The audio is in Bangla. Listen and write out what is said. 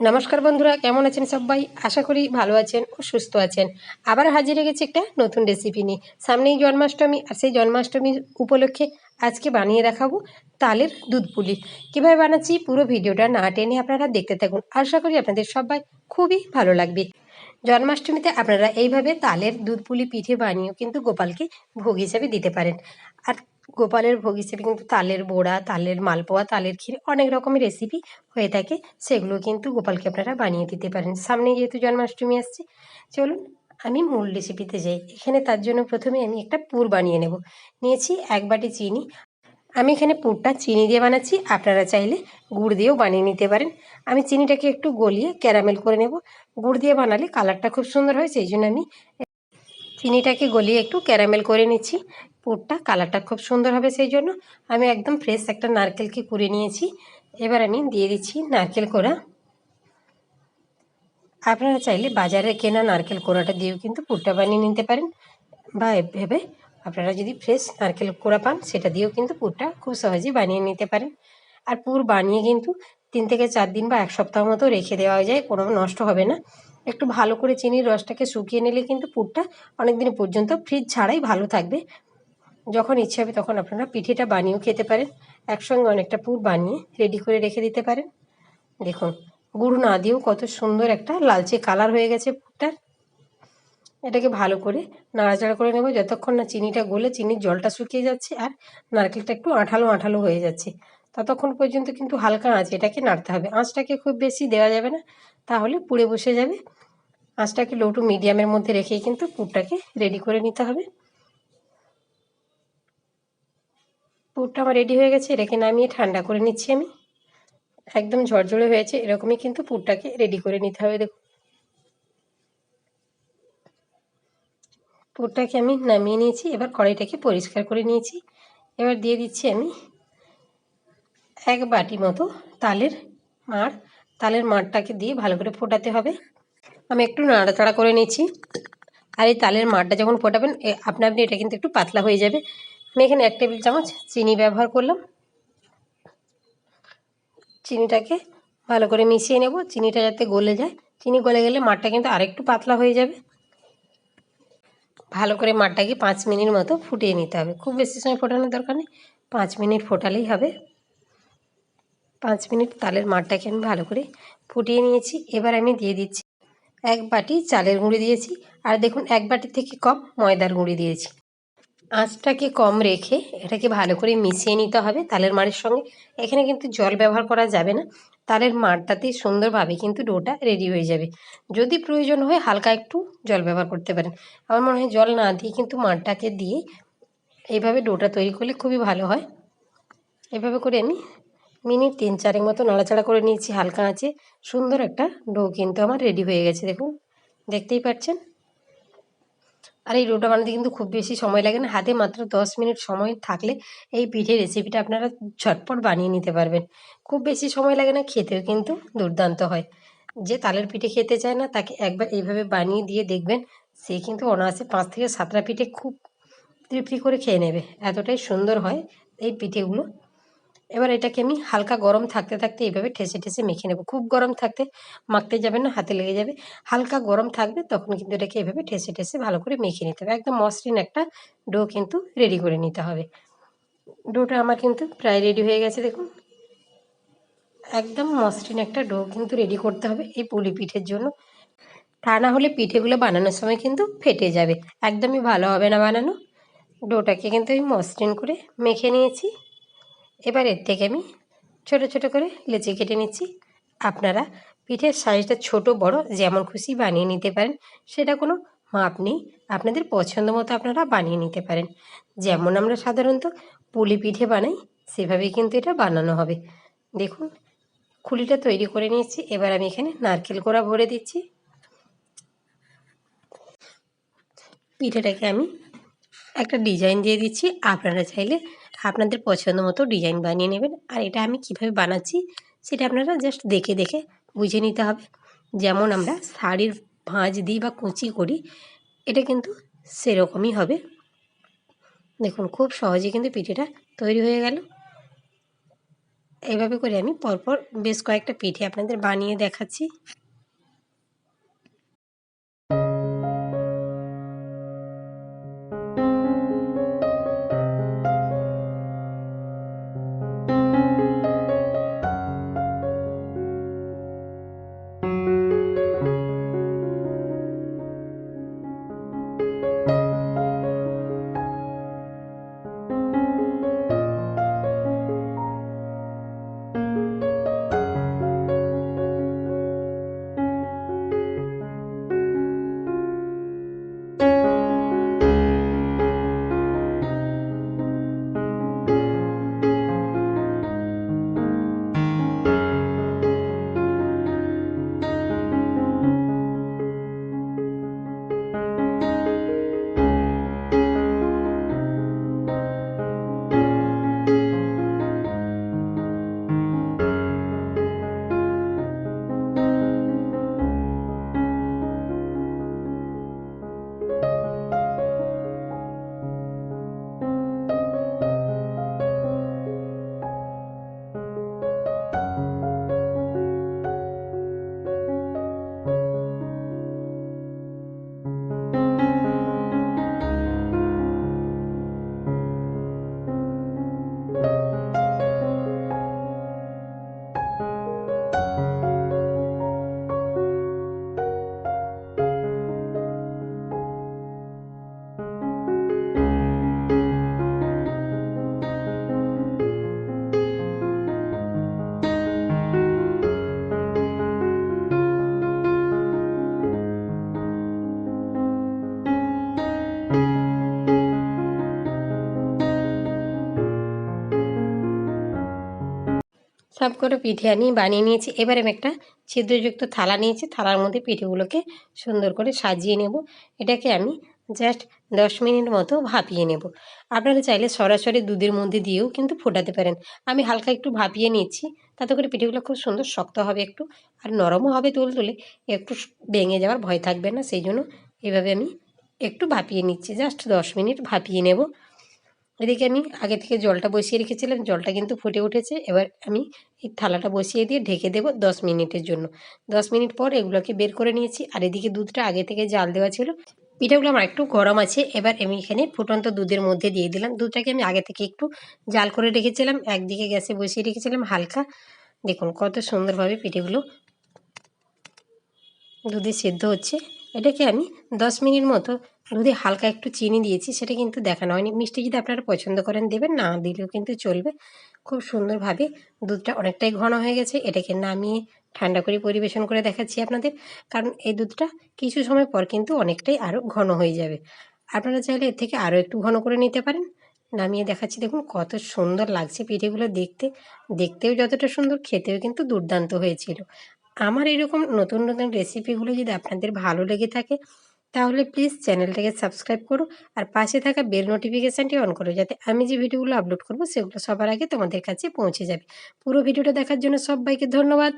নমস্কার বন্ধুরা, কেমন আছেন সবাই? আশা করি ভালো আছেন ও সুস্থ আছেন। আবার হাজির গেছি একটা নতুন রেসিপি নিয়ে। সামনেই জন্মাষ্টমী, আর সেই জন্মাষ্টমীর উপলক্ষে আজকে বানিয়ে দেখাবো তালের দুধ পুলি। কীভাবে বানাচ্ছি পুরো ভিডিওটা না টেনে আপনারা দেখতে থাকুন। আশা করি আপনাদের সবাই খুবই ভালো লাগবে। জন্মাষ্টমীতে আপনারা এইভাবে তালের দুধ পুলি পিঠে বানিয়েও কিন্তু গোপালকে ভোগ হিসাবে দিতে পারেন। আর গোপালের ভোগ হিসেবে কিন্তু তালের বড়া, তালের মালপোয়া, তালের ক্ষীর অনেক রকমের রেসিপি হয়ে থাকে। সেগুলো কিন্তু গোপালকে আপনারা বানিয়ে দিতে পারেন। সামনে যেহেতু জন্মাষ্টমী আসছে, চলুন আমি মূল রেসিপিতে যাই। এখানে তার জন্য প্রথমে আমি একটা পুর বানিয়ে নেব। নিয়েছি এক বাটি চিনি। আমি এখানে পুরটা চিনি দিয়ে বানাচ্ছি। আপনারা চাইলে গুড় দিয়েও বানিয়ে নিতে পারেন। আমি চিনিটাকে একটু গলিয়ে ক্যারামেল করে নেব। গুড় দিয়ে বানালে কালারটা খুব সুন্দর হয়, সেই জন্য আমি চিনিটাকে গলিয়ে একটু ক্যারামেল করে নিচ্ছি। পুরটা কালারটা খুব সুন্দর হবে সেই জন্য আমি একদম ফ্রেশ একটা নারকেলকে কুড়ে নিয়েছি। এবার আমি দিয়ে দিচ্ছি নারকেল কোড়া। আপনারা চাইলে বাজারে কেনা নারকেল কোড়াটা দিয়েও কিন্তু পুরটা বানিয়ে নিতে পারেন বা ভেবে আপনারা যদি ফ্রেশ নারকেল কোড়া পান সেটা দিয়েও কিন্তু পুরটা খুব সহজেই বানিয়ে নিতে পারেন। আর পুর বানিয়ে কিন্তু তিন থেকে চার দিন বা এক সপ্তাহ মতো রেখে দেওয়া যায়, কোনো নষ্ট হবে না। একটু ভালো করে চিনির রসটাকে শুকিয়ে নিলে কিন্তু পুরটা অনেক দিন পর্যন্ত ফ্রিজ ছাড়াই ভালো থাকবে। যখন ইচ্ছে হবে তখন আপনারা পিঠেটা বানিয়েও খেতে পারেন। একসঙ্গে অনেকটা পুর বানিয়ে রেডি করে রেখে দিতে পারেন। দেখুন, গুড় না দিয়েও কত সুন্দর একটা লালচে কালার হয়ে গেছে পুরটার এটাকে ভালো করে নাড়াচাড়া করে নেব। যতক্ষণ না চিনিটা গলে, চিনির জলটা শুকিয়ে যাচ্ছে আর নারকেলটা একটু আঠালো আঠালো হয়ে যাচ্ছে, ততক্ষণ পর্যন্ত কিন্তু হালকা আঁচ এটাকে নাড়তে হবে। আঁচটাকে খুব বেশি দেওয়া যাবে না, তাহলে পুড়ে বসে যাবে। আঁচটাকে লো টু মিডিয়ামের মধ্যে রেখেই কিন্তু পুরটাকে রেডি করে নিতে হবে। পুরটা আমার রেডি হয়ে গেছে, এটাকে নামিয়ে ঠান্ডা করে নিচ্ছি আমি। একদম ঝরঝরে হয়েছে, এরকমই কিন্তু পুরটাকে রেডি করে নিতে হবে, দেখুন। পুরটাকে আমি নামিয়ে নিয়েছি, এবার কড়াইটাকে পরিষ্কার করে নিয়েছি। এবার দিয়ে দিচ্ছি আমি এক বাটি মতো তালের মাড়। তালের মাড়টাকে দিয়ে ভালো করে ফোটাতে হবে। আমি একটু নাড়াচাড়া করে নিচ্ছি। আর এই তালের মাড়টা যখন ফোটাবেন আপনা আপনি, এটা কিন্তু একটু পাতলা হয়ে যাবে। আমি এখানে এক টেবিল চামচ চিনি ব্যবহার করলাম। চিনিটাকে ভালো করে মিশিয়ে নেব। চিনিটা যাতে গলে যায়। চিনি গলে গেলে মাঠটা কিন্তু আরেকটু পাতলা হয়ে যাবে। ভালো করে মাঠটাকে পাঁচ মিনিট মতো ফুটিয়ে নিতে হবে। খুব বেশি সময় ফোটানোর দরকার নেই। পাঁচ মিনিট ফোটালেই হবে। পাঁচ মিনিট তালের মাঠটাকে আমি ভালো করে ফুটিয়ে নিয়েছি। এবার আমি দিয়ে দিচ্ছি এক বাটি চালের গুঁড়ি দিয়েছি। আর দেখুন, এক বাটি থেকে কম ময়দার গুঁড়ি দিয়েছি। আঁচটাকে কম রেখে এটাকে ভালো করে মিশিয়ে নিতে হবে তালের মাড়ের সঙ্গে। এখানে কিন্তু জল ব্যবহার করা যাবে না। তালের মাড়টাতেই সুন্দরভাবে কিন্তু ডোটা রেডি হয়ে যাবে। যদি প্রয়োজন হয় হালকা একটু জল ব্যবহার করতে পারেন। আমার মনে হয় জল না দিয়ে কিন্তু মাড়টাকে দিয়ে এইভাবে ডোটা তৈরি করলে খুবই ভালো হয়। এভাবে করে আমি মিনিট তিন চারের মতো নাড়াচাড়া করে নিয়েছি হালকা আঁচে। সুন্দর একটা ডো কিন্তু আমার রেডি হয়ে গেছে, দেখুন। দেখতেই পাচ্ছেন? আর এই ডোটা বানাতে কিন্তু খুব বেশি সময় লাগে না। হাতে মাত্র দশ মিনিট সময় থাকলে এই পিঠের রেসিপিটা আপনারা ঝটপট বানিয়ে নিতে পারবেন। খুব বেশি সময় লাগে না, খেতেও কিন্তু দুর্দান্ত হয়। যে তালের পিঠে খেতে চায় না, তাকে একবার এইভাবে বানিয়ে দিয়ে দেখবেন, সে কিন্তু অনায়াসে পাঁচ থেকে সাতটা পিঠে খুব তৃপ্তি করে খেয়ে নেবে। এতটাই সুন্দর হয় এই পিঠেগুলো। এবার এটাকে আমি হালকা গরম থাকতে থাকতে এইভাবে ঠেসে ঠেসে মেখে নেব। খুব গরম থাকতে মাখতে যাবে না, হাতে লেগে যাবে। হালকা গরম থাকবে তখন কিন্তু এটাকে এভাবে ঠেসে ঠেসে ভালো করে মেখে নিতে হবে। একদম মসৃণ একটা ডো কিন্তু রেডি করে নিতে হবে। ডোটা আমার কিন্তু প্রায় রেডি হয়ে গেছে, দেখুন। একদম মসৃণ একটা ডো কিন্তু রেডি করতে হবে এই পুলি পিঠের জন্য। তা না হলে পিঠেগুলো বানানোর সময় কিন্তু ফেটে যাবে। একদমই ভালো হবে না বানানো। ডোটাকে কিন্তু আমি মসৃণ করে মেখে নিয়েছি। এবার এর থেকে আমি ছোট ছোট করে লেচি কেটে নিচ্ছি। আপনারা পিঠের সাইজটা ছোট, বড়, যেমন খুশি বানিয়ে নিতে পারেন। সেটা কোনো মাপ নেই। আপনাদের পছন্দ মতো আপনারা বানিয়ে নিতে পারেন। যেমন আমরা সাধারণত পুলি পিঠে বানাই সেভাবেই কিন্তু এটা বানানো হবে। দেখুন, খুলিটা তৈরি করে নিয়েছি। এবার আমি এখানে নারকেল কোড়া ভরে দিচ্ছি। পিঠেটাকে আমি একটা ডিজাইন দিয়ে দিচ্ছি। আপনারা চাইলে আপনাদের পছন্দ মতো ডিজাইন বানিয়ে নেবেন। আর এটা আমি কীভাবে বানাচ্ছি, সেটা আপনারা জাস্ট দেখে দেখে বুঝে নিতে হবে। যেমন আমরা শাড়ির ভাঁজ দিই বা কুচি করি, এটা কিন্তু সেরকমই হবে। দেখুন, খুব সহজে কিন্তু পিঠেটা তৈরি হয়ে গেল। এইভাবে করে আমি পরপর বেশ কয়েকটা পিঠে আপনাদের বানিয়ে দেখাচ্ছি। সব করে পিঠে আমি বানিয়ে নিয়েছি। এবার আমি একটা ছিদ্রযুক্ত থালা নিয়েছি। থালার মধ্যে পিঠেগুলোকে সুন্দর করে সাজিয়ে নেব। এটাকে আমি জাস্ট দশ মিনিট মতো ভাপিয়ে নেব। আপনারা চাইলে সরাসরি দুধের মধ্যে দিয়েও কিন্তু ফোটাতে পারেন। আমি হালকা একটু ভাপিয়ে নিচ্ছি। তাতে করে পিঠেগুলো খুব সুন্দর শক্ত হবে একটু আর নরমও হবে তুল তুলে। একটু ভেঙে যাওয়ার ভয় থাকবে না। সেই জন্য এভাবে আমি একটু ভাপিয়ে নিচ্ছি। জাস্ট দশ মিনিট ভাপিয়ে নেব। এদিকে আমি আগে থেকে জলটা বসিয়ে রেখেছিলাম, জলটা কিন্তু ফুটে উঠেছে। এবার আমি এই থালাটা বসিয়ে দিয়ে ঢেকে দেবো দশ মিনিটের জন্য। দশ মিনিট পর এগুলোকে বের করে নিয়েছি। আর এদিকে দুধটা আগে থেকে জাল দেওয়া ছিল। পিঠাগুলো আমার একটু গরম আছে। এবার আমি এখানে ফুটন্ত দুধের মধ্যে দিয়ে দিলাম। দুধটাকে আমি আগে থেকে একটু জাল করে রেখেছিলাম। একদিকে গ্যাসে বসিয়ে রেখেছিলাম হালকা। দেখুন কত সুন্দরভাবে পিঠেগুলো দুধে সেদ্ধ হচ্ছে। এটাকে আমি দশ মিনিট মতো দুধে হালকা একটু চিনি দিয়েছি, সেটা কিন্তু দেখানো হয়নি। মিষ্টি যদি আপনারা পছন্দ করেন, দেবেন, না দিলেও কিন্তু চলবে। খুব সুন্দরভাবে দুধটা অনেকটাই ঘন হয়ে গেছে। এটাকে নামিয়ে ঠান্ডা করে পরিবেশন করে দেখাচ্ছি আপনাদের। কারণ এই দুধটা কিছু সময় পর কিন্তু অনেকটাই আরও ঘন হয়ে যাবে। আপনারা চাইলে এর থেকে আরও একটু ঘন করে নিতে পারেন। নামিয়ে দেখাচ্ছি, দেখুন কত সুন্দর লাগছে পিঠেগুলো দেখতে। দেখতেও যতটা সুন্দর, খেতেও কিন্তু দুর্দান্ত হয়েছিল। আমার এরকম নতুন নতুন রেসিপিগুলো যদি আপনাদের ভালো লেগে থাকে, তাহলে প্লিজ চ্যানেলটাকে সাবস্ক্রাইব করো আর পাশে থাকা বেল নোটিফিকেশানটি অন করো যাতে আমি যে ভিডিওগুলো আপলোড করব, সেগুলো সবার আগে তোমাদের কাছে পৌঁছে যাবে। পুরো ভিডিওটা দেখার জন্য সবাইকে ধন্যবাদ।